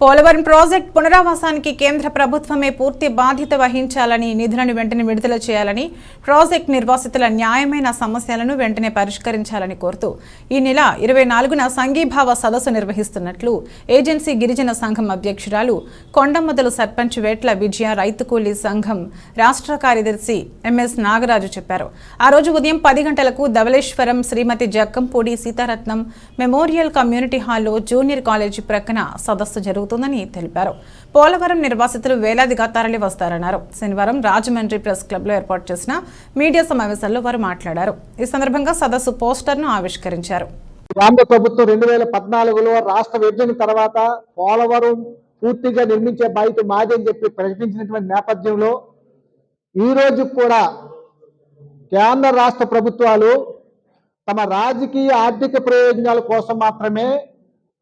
Polavaram project పునరావాసానికి కేంద్ర ప్రభుత్వమే పూర్తి బాధ్యత వహించాలని నిధులను వెంటనే విడుదల చేయాలని ప్రాజెక్ట్ నిర్వాసితుల న్యాయమైన సమస్యలను వెంటనే పరిష్కరించాలని కోరుతూ ఈ నెల ఇరవై నాలుగున సంఘీభావ సదస్సు నిర్వహిస్తున్నట్లు ఏజెన్సీ గిరిజన సంఘం అధ్యక్షురాలు కొండమొదలు సర్పంచ్ వేట్ల విజయ రైతు కూలీ సంఘం రాష్ట్ర కార్యదర్శి ఎంఎస్ నాగరాజు చెప్పారు. ఆ రోజు ఉదయం పది గంటలకు ధవళేశ్వరం శ్రీమతి జక్కంపూడి సీతారత్నం మెమోరియల్ కమ్యూనిటీ హాల్లో జూనియర్ కాలేజీ ప్రక్కన సదస్సు జరుగుతుందని తెలిపారు. పోలవరం నిర్వాసితులు వేలాదిగా తరలి వస్తారన్నారు. శనివారం రాజమండ్రి ప్రెస్ క్లబ్లో ఏర్పాటు చేసిన మీడియా సమావేశంలో వారు మాట్లాడారు. ఈ సందర్భంగా సదస్సు పోస్టర్ను ఆవిష్కరించారు. రాష్ట్ర ప్రభుత్వం రెండు వేల పద్నాలుగులో రాష్ట్ర విభజన తర్వాత పోలవరం పూర్తిగా నిర్మించే బాధ్యత మాది అని చెప్పి ప్రకటించినటువంటి నేపథ్యంలో ఈ రోజు కూడా కేంద్ర రాష్ట్ర ప్రభుత్వాలు తమ రాజకీయ ఆర్థిక ప్రయోజనాల కోసం మాత్రమే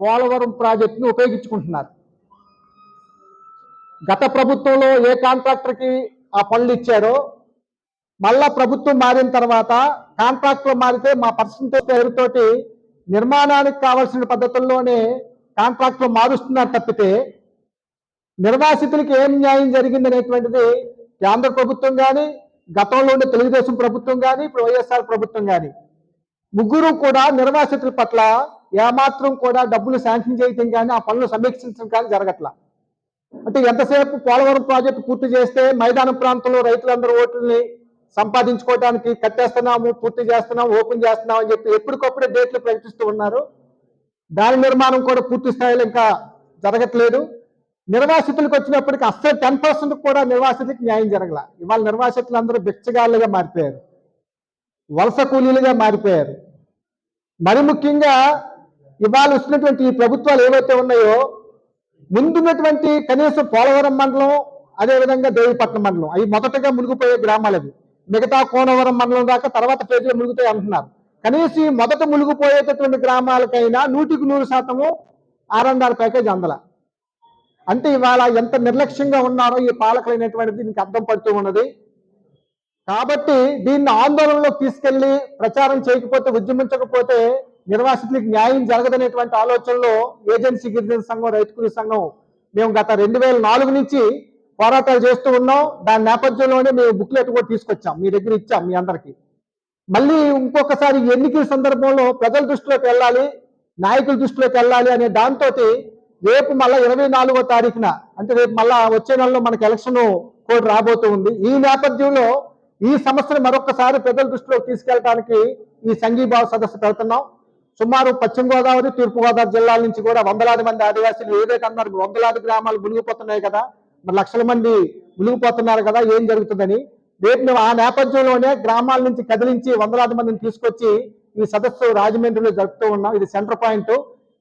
పోలవరం ప్రాజెక్టును ఉపయోగించుకుంటున్నారు. గత ప్రభుత్వంలో ఏ కాంట్రాక్టర్కి ఆ పనులు ఇచ్చారో మళ్ళా ప్రభుత్వం మారిన తర్వాత కాంట్రాక్టులు మారితే మా పర్సంటేజ్ పేరుతోటి నిర్మాణానికి కావాల్సిన పద్ధతుల్లోనే కాంట్రాక్టులు మారుస్తున్నారు తప్పితే నిర్వాసితులకి ఏం న్యాయం జరిగింది అనేటువంటిది కేంద్ర ప్రభుత్వం కానీ గతంలో ఉండే తెలుగుదేశం ప్రభుత్వం కానీ ఇప్పుడు వైఎస్ఆర్ ప్రభుత్వం కానీ ముగ్గురు కూడా నిర్వాసితుల పట్ల ఏమాత్రం కూడా డబ్బులు శాంక్షన్ చేయటం కానీ ఆ పనులు సమీక్షించడం కానీ జరగట్లా. అంటే ఎంతసేపు పోలవరం ప్రాజెక్టు పూర్తి చేస్తే మైదానం ప్రాంతంలో రైతులందరూ ఓట్లని సంపాదించుకోవడానికి కట్టేస్తున్నాము పూర్తి చేస్తున్నాము ఓపెన్ చేస్తున్నాం అని చెప్పి ఎప్పటికప్పుడే డేట్లు ప్రకటిస్తూ ఉన్నారు. దాని నిర్మాణం కూడా పూర్తి స్థాయిలో ఇంకా జరగట్లేదు. నిర్వాసితులకు వచ్చినప్పటికీ అస్సలు టెన్ పర్సెంట్ కూడా నిర్వాసితులకు న్యాయం జరగల. ఇవాళ నిర్వాసితులు అందరూ బిచ్చగాళ్ళుగా మారిపోయారు. వలస కూలీలుగా మారిపోయారు. మరి ముఖ్యంగా ఇవాళ వచ్చినటువంటి ఈ ప్రభుత్వాలు ఏవైతే ఉన్నాయో ముందున్నటువంటి కనీసం పోలవరం మండలం అదేవిధంగా దేవిపట్నం మండలం. అవి మొదటగా మునిగిపోయే గ్రామాలు అవి మిగతా కోనవరం మండలం దాకా తర్వాత పేజీలు మునుగుతాయి అంటున్నారు. కనీసం ఈ మొదట మునిగిపోయేటటువంటి గ్రామాలకైనా నూటికి నూరు శాతము ఆర్ఎండ్ఆర్ ప్యాకేజ్ అందల. అంటే ఇవాళ ఎంత నిర్లక్ష్యంగా ఉన్నారో ఈ పాలకులైనటువంటి దీనికి అర్థం పడుతూ ఉన్నది. కాబట్టి దీన్ని ఆందోళనలో తీసుకెళ్ళి ప్రచారం చేయకపోతే ఉద్యమించకపోతే నిర్వాసితులకు న్యాయం జరగదనేటువంటి ఆలోచనలో ఏజెన్సీ గిరిజన సంఘం రైతు కూలీ సంఘం మేము గత రెండు వేల నాలుగు నుంచి పోరాటాలు చేస్తూ ఉన్నాం. దాని నేపథ్యంలోనే మేము బుక్లెట్ కూడా తీసుకొచ్చాం. మీ దగ్గర ఇచ్చాం మీ అందరికీ. మళ్ళీ ఇంకొకసారి ఎన్నికల సందర్భంలో ప్రజల దృష్టిలోకి వెళ్ళాలి నాయకుల దృష్టిలోకి వెళ్ళాలి అనే దాంతో రేపు మళ్ళా ఇరవై నాలుగో తారీఖున అంటే రేపు మళ్ళా వచ్చే నెలలో మనకి ఎలక్షన్ కోడ్ రాబోతూ ఉంది. ఈ నేపథ్యంలో ఈ సమస్యను మరొకసారి ప్రజల దృష్టిలోకి తీసుకెళ్ళడానికి ఈ సంఘీభావ సదస్సు పెడుతున్నాం. సుమారు పశ్చిమ గోదావరి తూర్పు గోదావరి జిల్లాల నుంచి కూడా వందలాది మంది ఆదివాసీలు ఏదైతే అన్నారు వందలాది గ్రామాలు మునిగిపోతున్నాయి కదా. మరి లక్షల మంది మునిగిపోతున్నారు కదా ఏం జరుగుతుందని. రేపు మేము ఆ నేపథ్యంలోనే గ్రామాల నుంచి కదిలించి వందలాది మందిని తీసుకొచ్చి ఈ సదస్సు రాజమండ్రిలో జరుపుతూ ఉన్నాం. ఇది సెంటర్ పాయింట్.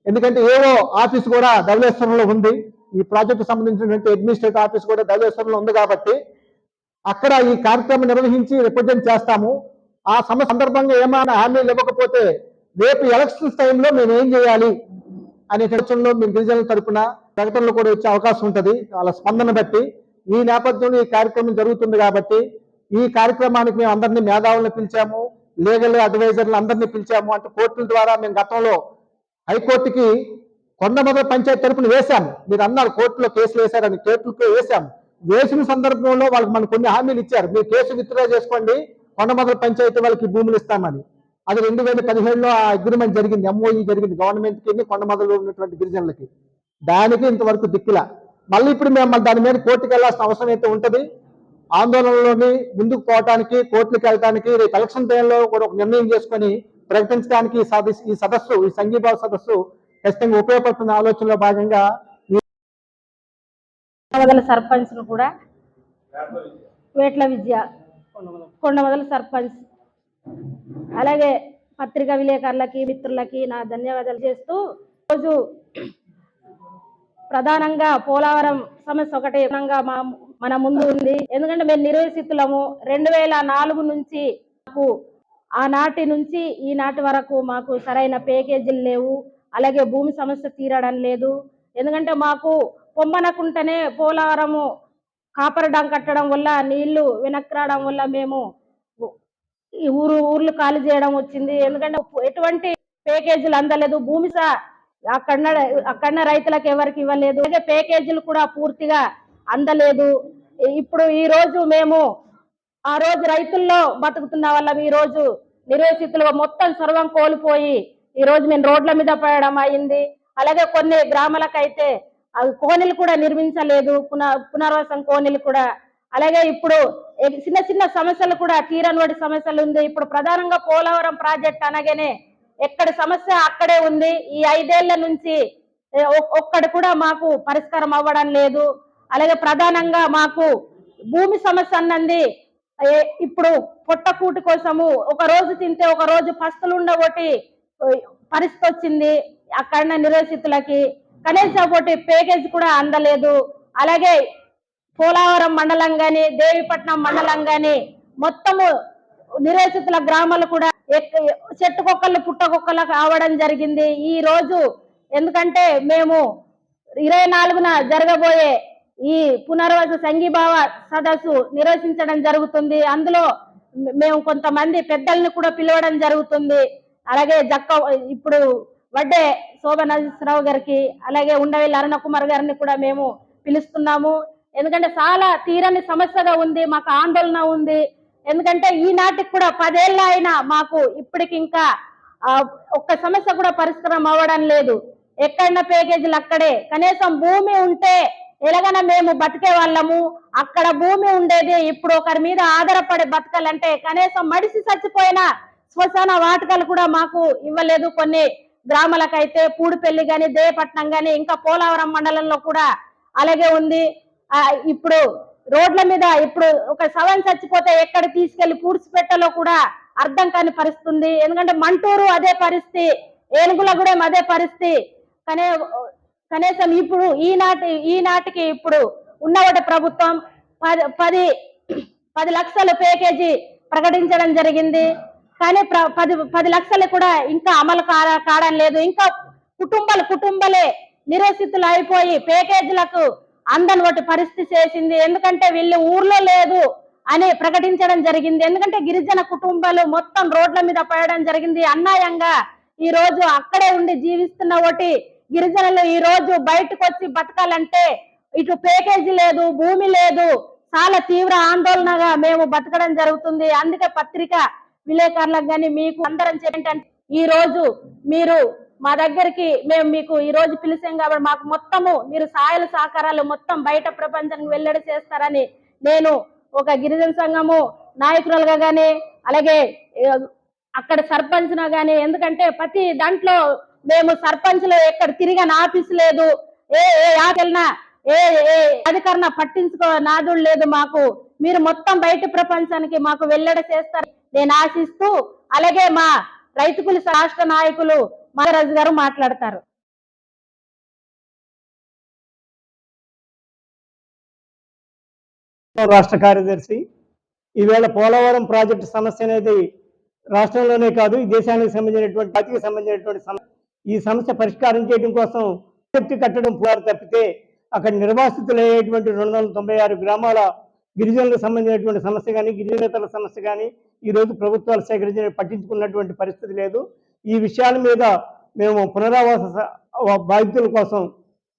ఎందుకంటే ఏవో ఆఫీస్ కూడా ధవలేశ్వరంలో ఉంది. ఈ ప్రాజెక్టు సంబంధించినటువంటి అడ్మినిస్ట్రేటివ్ ఆఫీస్ కూడా ధవలేశ్వరంలో ఉంది కాబట్టి అక్కడ ఈ కార్యక్రమం నిర్వహించి రిప్రజెంట్ చేస్తాము. ఆ సమ సందర్భంగా ఏమైనా హామీలు ఇవ్వకపోతే రేపు ఎలక్షన్స్ టైంలో మేము ఏం చేయాలి అనే చర్చల్లో మేము గిరిజనుల తరపున ప్రకటనలు కూడా వచ్చే అవకాశం ఉంటుంది. వాళ్ళ స్పందన బట్టి ఈ నేపథ్యంలో ఈ కార్యక్రమం జరుగుతుంది కాబట్టి ఈ కార్యక్రమానికి మేము అందరినీ మేధావులను పిలిచాము లీగల్ అడ్వైజర్లు అందరినీ పిలిచాము అంటే కోర్టుల ద్వారా మేము గతంలో హైకోర్టుకి కొండమద పంచాయతీ తరపున వేశాము మీరు అన్నారు కోర్టులో కేసులు వేశారని కోర్టులకు వేశాము వేసిన సందర్భంలో వాళ్ళకి మనకు కొన్ని హామీలు ఇచ్చారు. మీరు కేసు విత్డ్రా చేసుకోండి కొండమదల పంచాయతీ వాళ్ళకి భూములు ఇస్తామని. అది రెండు వేల పదిహేడులో ఆ అగ్రిమెంట్ జరిగింది ఎంఓఈ జరిగింది గవర్నమెంట్కి ఉన్నటువంటి గిరిజనులకి. దానికి ఇంతవరకు దిక్కుల. మళ్ళీ ఇప్పుడు మేము దాని మీద కోర్టుకు వెళ్ళాల్సిన అవసరం అయితే ఉంటుంది. ఆందోళనలోని ముందుకు పోవటానికి కోర్టులకు వెళ్ళటానికి రేపు ఎలక్షన్ టైంలో కూడా ఒక నిర్ణయం చేసుకొని ప్రకటించడానికి ఈ సదస్సు ఈ సదస్సు ఈ సంఘీభావ సదస్సు ఖచ్చితంగా ఉపయోగపడుతున్న ఆలోచనలో భాగంగా ఈ కొండమదల సర్పంచ్ను కూడా వేట్ల విద్య కొండమదల సర్పంచ్ అలాగే పత్రికా విలేకరులకి మిత్రులకి నా ధన్యవాదాలు చేస్తూ రోజు ప్రధానంగా పోలవరం సమస్య ఒకటి మా మన ముందు ఉంది. ఎందుకంటే మేము నిర్వసితులము. రెండు వేల నాలుగు నుంచి మాకు ఆనాటి నుంచి ఈనాటి వరకు మాకు సరైన ప్యాకేజీలు లేవు. అలాగే భూమి సమస్య తీరడం లేదు. ఎందుకంటే మాకు పొమ్మనకుంటేనే పోలవరము కాపర్ డాం కట్టడం వల్ల నీళ్ళు వెనక్కి రావడం వల్ల మేము ఈ ఊరు ఊర్లు ఖాళీ చేయడం వచ్చింది. ఎందుకంటే ఎటువంటి ప్యాకేజీలు అందలేదు. భూమి సా అక్కడ అక్కడ రైతులకు ఎవరికి ఇవ్వలేదు. అలాగే ప్యాకేజీలు కూడా పూర్తిగా అందలేదు. ఇప్పుడు ఈ రోజు మేము ఆ రోజు రైతుల్లో బతుకుతున్న వాళ్ళం. ఈ రోజు నిర్వసితులుగా మొత్తం సర్వం కోల్పోయి ఈ రోజు మేము రోడ్ల మీద పడడం అయింది. అలాగే కొన్ని గ్రామాలకైతే అవి కోనెలు కూడా నిర్మించలేదు. పున పునర్వాసం కోనెలు కూడా అలాగే ఇప్పుడు చిన్న చిన్న సమస్యలు కూడా తీరనివాటి సమస్యలు ఉంది. ఇప్పుడు ప్రధానంగా పోలవరం ప్రాజెక్ట్ అనగానే ఎక్కడ సమస్య అక్కడే ఉంది. ఈ ఐదేళ్ళ నుంచి ఏ, ఒ- ఒక్కడి కూడా మాకు పరిష్కారం అవ్వడం లేదు. అలాగే ప్రధానంగా మాకు భూమి సమస్య అన్నది. ఏ, ఇప్పుడు పొట్టకూటి కోసము ఒక రోజు తింటే ఒక రోజు పస్తులు ఉండబోటి పరిస్థితి వచ్చింది అక్కడ నిరసితులకి కనీసం ఒకటి ప్యాకేజ్ కూడా అందలేదు. అలాగే పోలవరం మండలం గాని దేవిపట్నం మండలం గాని మొత్తము నిరేసితుల గ్రామాలు కూడా ఎక్క- చెట్టుకొక్కలు పుట్టకొక్కలు కావడం జరిగింది. ఈ రోజు ఎందుకంటే మేము ఇరవై నాలుగున జరగబోయే ఈ పునర్వాస సంఘీభావ సదస్సు నిరసించడం జరుగుతుంది. అందులో మేము కొంతమంది పెద్దల్ని కూడా పిలవడం జరుగుతుంది. అలాగే జక్క ఇప్పుడు వడ్డే శోభనాథరావు గారికి అలాగే ఉండవల్లి అరుణకుమార్ గారిని కూడా మేము పిలుస్తున్నాము. ఎందుకంటే చాలా తీరని సమస్యగా ఉంది మాకు ఆందోళన ఉంది. ఎందుకంటే ఈనాటికి కూడా పదేళ్ళ అయినా మాకు ఇప్పటికి ఇంకా ఒక్క సమస్య కూడా పరిష్కారం అవ్వడం లేదు. ఎక్కడన్నా ప్యాకేజీలు అక్కడే. కనీసం భూమి ఉంటే ఎలాగైనా మేము బతికే వాళ్ళము. అక్కడ భూమి ఉండేది ఇప్పుడు ఒకరి మీద ఆధారపడి బతకాలంటే కనీసం మడిసి చచ్చిపోయిన శ్మశాన వాటికలు కూడా మాకు ఇవ్వలేదు. కొన్ని గ్రామాలకైతే పూడిపల్లి గాని దేయపట్నం గాని ఇంకా పోలవరం మండలంలో కూడా అలాగే ఉంది. ఇప్పుడు రోడ్ల మీద ఇప్పుడు ఒక శవం చచ్చిపోతే ఎక్కడ తీసుకెళ్ళి పూడ్చిపెట్టలో కూడా అర్థం కాని పరిస్థితుంది. ఎందుకంటే మంటూరు అదే పరిస్థితి ఏనుగులగూడెం అదే పరిస్థితి. కనే కనీసం ఇప్పుడు ఈనాటి ఈనాటికి ఇప్పుడు ఉన్నవాటి ప్రభుత్వం పది పది పది లక్షల ప్యాకేజీ ప్రకటించడం జరిగింది. కానీ ప్ర- పది పది లక్షలు కూడా ఇంకా అమలు కాడం కావడం లేదు. ఇంకా కుటుంబాలు కుటుంబాలే నిరసితులు అయిపోయి ప్యాకేజీలకు అందని ఒకటి పరిస్థితి చేసింది. ఎందుకంటే వీళ్ళు ఊర్లో లేదు అని ప్రకటించడం జరిగింది. ఎందుకంటే గిరిజన కుటుంబాలు మొత్తం రోడ్ల మీద పడడం జరిగింది. అన్యాయంగా ఈ రోజు అక్కడే ఉండి జీవిస్తున్న ఒకటి గిరిజనులు ఈ రోజు బయటకు వచ్చి బతకాలంటే ఇటు ప్యాకేజీ లేదు భూమి లేదు. చాలా తీవ్ర ఆందోళనగా మేము బతకడం జరుగుతుంది. అందుకే పత్రిక విలేకరులకు కానీ మీకు అందరం ఏంటంటే ఈ రోజు మీరు మా దగ్గరికి మేము మీకు ఈ రోజు పిలిచాం కాబట్టి మాకు మొత్తము మీరు సాయల సహకారాలు మొత్తం బయట ప్రపంచానికి వెల్లడి చేస్తారని నేను ఒక గిరిజన సంఘము నాయకురాలుగా కానీ అలాగే అక్కడ సర్పంచ్నా కానీ ఎందుకంటే ప్రతి దాంట్లో మేము సర్పంచ్లు ఎక్కడ తిరిగిన ఆఫీస్ లేదు. ఏ ఏ ఆకలినా ఏ ఏ అధికారణ పట్టించుకో నాదుడు లేదు మాకు. మీరు మొత్తం బయట ప్రపంచానికి మాకు వెల్లడి చేస్తారు నేను ఆశిస్తూ అలాగే మా రైతుకులు రాష్ట్ర నాయకులు మహారాజు గారు మాట్లాడతారు. రాష్ట్ర కార్యదర్శి ఈవేళ పోలవరం ప్రాజెక్టు సమస్య అనేది రాష్ట్రంలోనే కాదు ఈ దేశానికి సంబంధించినటువంటి జాతికి సంబంధించినటువంటి సమస్య ఈ సమస్య పరిష్కారం చేయడం కోసం శక్తి కట్టడం పోరు తప్పితే అక్కడ నిర్వాసితులయ్యేటువంటి రెండు వందల తొంభై ఆరు గ్రామాల గిరిజనులకు సంబంధించినటువంటి సమస్య కానీ గిరిజనేతల సమస్య కానీ ఈరోజు ప్రభుత్వాలు సేకరించిన పట్టించుకున్నటువంటి పరిస్థితి లేదు. ఈ విషయాల మీద మేము పునరావాస బాధితుల కోసం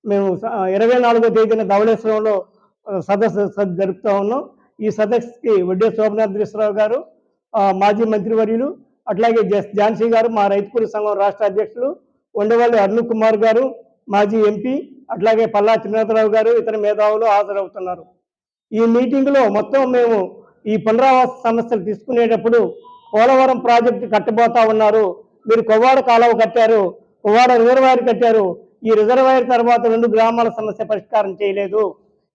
మేము ఇరవై నాలుగో తేదీన ధవళేశ్వరంలో సదస్సు జరుపుతూ ఉన్నాం. ఈ సదస్సుకి వడ్డే శోభనాద్రీశ్వరరావు గారు మాజీ మంత్రివర్యులు అట్లాగే జస్ ఝాన్సీ గారు మా రైతు కూలి సంఘం రాష్ట్ర అధ్యక్షులు ఉండవల్లి అరుణ్ కుమార్ గారు మాజీ ఎంపీ అట్లాగే పల్లా త్రినాథరావు గారు ఇతర మేధావులు హాజరవుతున్నారు. ఈ మీటింగ్లో మొత్తం మేము ఈ పునరావాస సమస్యలు తీసుకునేటప్పుడు పోలవరం ప్రాజెక్టు కట్టబోతా ఉన్నారు. మీరు కొవ్వాడ కాలువ కట్టారు కొవ్వాడ రిజర్వాయర్ కట్టారు ఈ రిజర్వాయర్ తర్వాత రెండు గ్రామాల సమస్య పరిష్కారం చేయలేదు.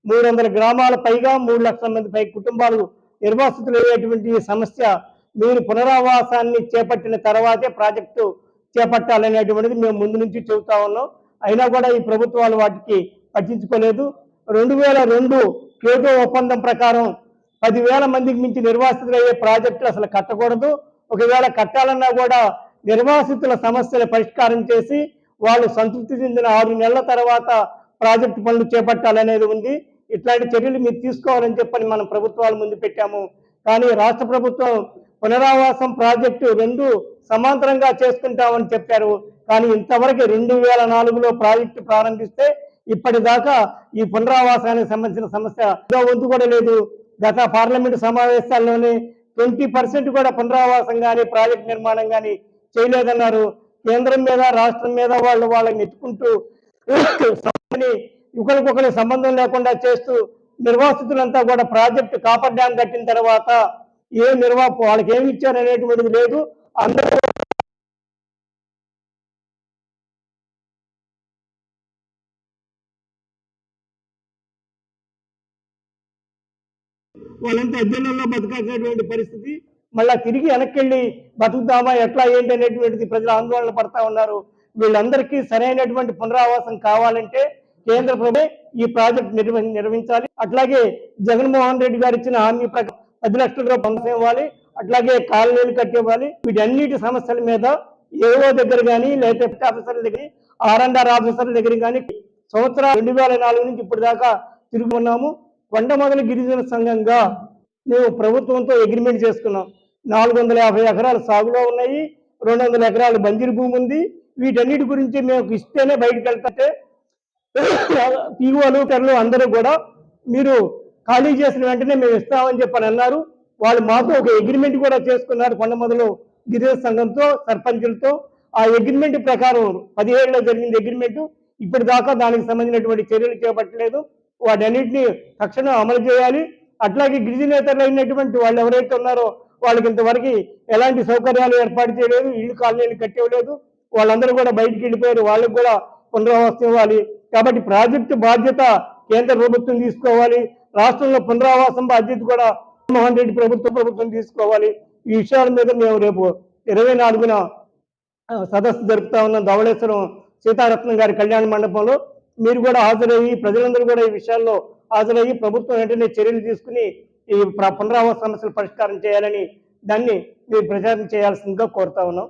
మూడు వందల గ్రామాల పైగా మూడు లక్షల మంది పై కుటుంబాలు నిర్వాసితులు అయ్యేటువంటి ఈ సమస్య మీరు పునరావాసాన్ని చేపట్టిన తర్వాతే ప్రాజెక్టు చేపట్టాలనేటువంటిది మేము ముందు నుంచి చెబుతా ఉన్నాం. అయినా కూడా ఈ ప్రభుత్వాలు వాటికి పట్టించుకోలేదు. రెండు వేల రెండు కేటో ఒప్పందం ప్రకారం పదివేల మందికి మించి నిర్వాసితులు అయ్యే ప్రాజెక్టులు అసలు కట్టకూడదు. ఒకవేళ కట్టాలన్నా కూడా నిర్వాసితుల సమస్యలు పరిష్కారం చేసి వాళ్ళు సంతృప్తి చెందిన ఆరు నెలల తర్వాత ప్రాజెక్టు పనులు చేపట్టాలనేది ఉంది. ఇట్లాంటి చర్యలు మీరు తీసుకోవాలని చెప్పని మనం ప్రభుత్వాల ముందు పెట్టాము. కానీ రాష్ట్ర ప్రభుత్వం పునరావాసం ప్రాజెక్టు రెండు సమాంతరంగా చేసుకుంటామని చెప్పారు. కానీ ఇంతవరకు రెండు వేల నాలుగులో ప్రాజెక్టు ప్రారంభిస్తే ఇప్పటిదాకా ఈ పునరావాసానికి సంబంధించిన సమస్య వంతు కూడా లేదు. గత పార్లమెంటు సమావేశాల్లోనే ట్వంటీ పర్సెంట్ కూడా పునరావాసం కానీ ప్రాజెక్ట్ నిర్మాణం కానీ చేయలేదన్నారు. కేంద్రం మీద రాష్ట్రం మీద వాళ్ళు వాళ్ళని నెట్టుకుంటూ ఒకరికొకరి సంబంధం లేకుండా చేస్తూ నిర్వాసితులంతా కూడా ప్రాజెక్టు కాపర్ డ్యాం కట్టిన తర్వాత ఏ నిర్వా వాళ్ళకి ఏమి ఇచ్చారు అనేటువంటిది లేదు. అందరూ వాళ్ళంతా అద్దెలలో బతకాల్సినటువంటి పరిస్థితి మళ్ళా తిరిగి వెనక్కి వెళ్ళి బతుకుతామా ఎట్లా ఏంటి అనేటువంటిది ప్రజలు ఆందోళన పడతా ఉన్నారు. వీళ్ళందరికీ సరైనటువంటి పునరావాసం కావాలంటే కేంద్ర ప్రభుత్వం ఈ ప్రాజెక్ట్ నిర్వ నిర్వహించాలి. అట్లాగే జగన్మోహన్ రెడ్డి గారు ఇచ్చిన హామీ ప్రకారం పది లక్షల రూపాయలు ఇవ్వాలి. అట్లాగే కాలనీలు కట్టివ్వాలి. వీటన్నిటి సమస్యల మీద ఏవో దగ్గర కానీ లేకపోతే ఆఫీసర్ల దగ్గర ఆర్ఎండ్ఆర్ ఆఫీసర్ల దగ్గర కానీ సంవత్సరం రెండు వేల నాలుగు నుంచి ఇప్పటిదాకా దాకా తిరిగి కొండమొదల గిరిజన సంఘంగా మేము ప్రభుత్వంతో అగ్రిమెంట్ చేసుకున్నాం. నాలుగు వందల యాభై ఎకరాలు సాగులో ఉన్నాయి రెండు వందల ఎకరాలు బంజీరు భూమి ఉంది. వీటన్నిటి గురించి మేము ఇస్తేనే బయటకు వెళ్తే పీఓలు టర్లు అందరూ కూడా మీరు ఖాళీ చేసిన వెంటనే మేము ఇస్తామని చెప్పని అన్నారు. వాళ్ళు మాతో ఒక అగ్రిమెంట్ కూడా చేసుకున్నారు కొండమొదలు గిరిజన సంఘంతో సర్పంచులతో. ఆ అగ్రిమెంట్ ప్రకారం పదిహేడులో జరిగింది అగ్రిమెంట్ ఇప్పటిదాకా దానికి సంబంధించినటువంటి చర్యలు చేపట్టలేదు. వాటన్నిటిని తక్షణం అమలు చేయాలి. అట్లాగే గిరిజనేతరులు అయినటువంటి వాళ్ళు ఎవరైతే ఉన్నారో వాళ్ళకి ఇంతవరకు ఎలాంటి సౌకర్యాలు ఏర్పాటు చేయలేదు ఇల్లు కాలనీలు కట్టేయలేదు వాళ్ళందరూ కూడా బయటికి వెళ్ళిపోయారు వాళ్ళకి కూడా పునరావాసం ఇవ్వాలి. కాబట్టి ప్రాజెక్టు బాధ్యత కేంద్ర ప్రభుత్వం తీసుకోవాలి రాష్ట్రంలో పునరావాసం బాధ్యత కూడా జగన్మోహన్ రెడ్డి ప్రభుత్వ ప్రభుత్వం తీసుకోవాలి. ఈ విషయాల మీద మేము రేపు ఇరవై నాలుగున సదస్సు జరుపుతా ఉన్న ధవళేశ్వరం సీతారత్నం గారి కళ్యాణ మండపంలో మీరు కూడా హాజరయ్యి ప్రజలందరూ కూడా ఈ విషయాల్లో హాజరయ్యి ప్రభుత్వం వెంటనే చర్యలు తీసుకుని ఈ పునరావాస సమస్యలు పరిష్కారం చేయాలని దాన్ని మీరు ప్రచారం చేయాల్సిందిగా కోరుతా ఉన్నాం.